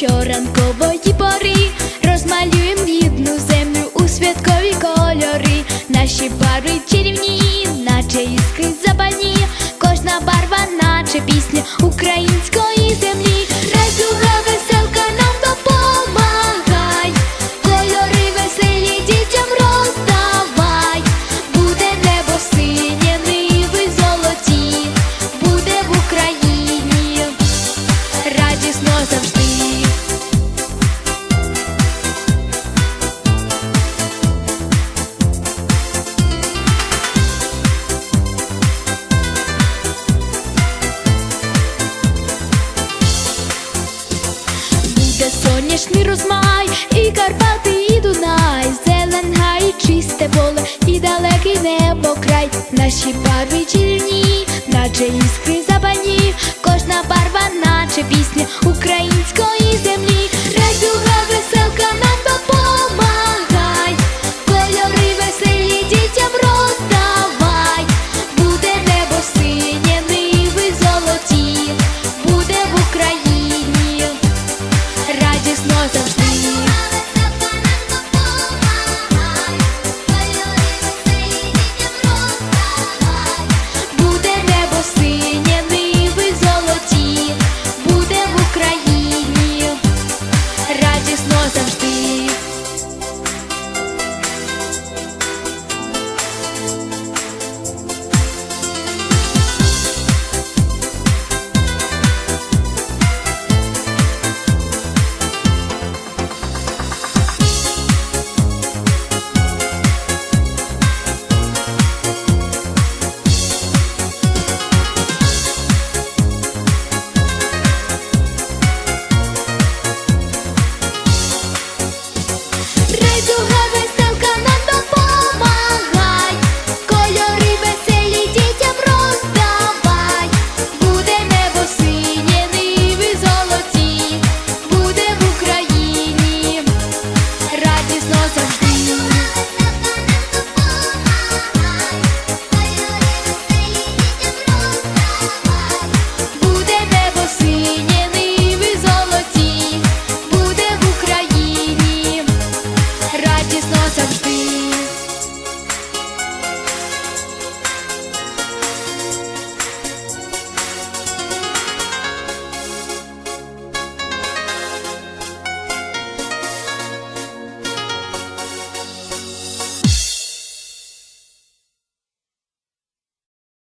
щоранкової пори розмалюєм рідну землю у святкові кольори. Наші барви чарівні, наче іскри забані, кожна барва, наче пісня української Буде розмай, і Карпати, і Дунай, зелен і чисте поле, і далекий небо край. Наші барви чільні, наче іскри забанів, кожна барва, наче пісня. Української